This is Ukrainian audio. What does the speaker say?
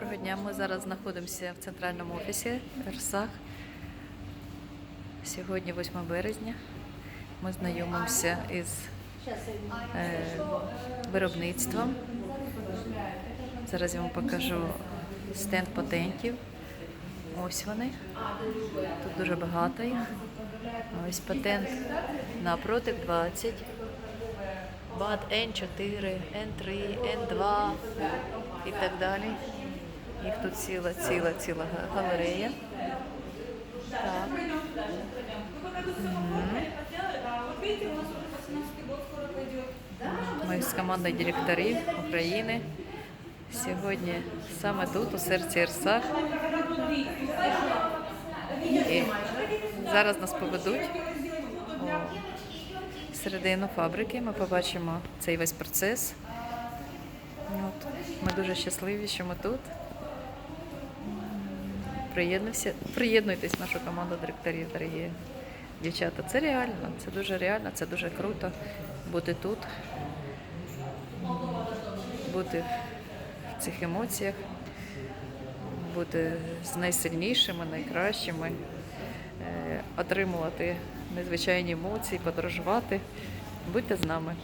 Доброго дня. Ми зараз знаходимося в центральному офісі РСАХ. Сьогодні 8 березня. Ми знайомимося із е, виробництвом. Зараз я вам покажу стенд патентів. Ось вони. Тут дуже багато їх. Ось патент на Протек 20. БАД N4, N3, N2 і так далі. Їх тут ціла, ціла, ціла галерея. Так. Ми з командою директорів України. Сьогодні саме тут, у серці Ерсах. І зараз нас поведуть у середину фабрики. Ми побачимо цей весь процес. От. Ми дуже щасливі, що ми тут. Приєднуйся, приєднуйтесь в нашу команду директорів, дорогі дівчата. Це реально, це дуже реально, це дуже круто бути тут, бути в цих емоціях, бути з найсильнішими, найкращими, е, отримувати незвичайні емоції, подорожувати. Будьте з нами.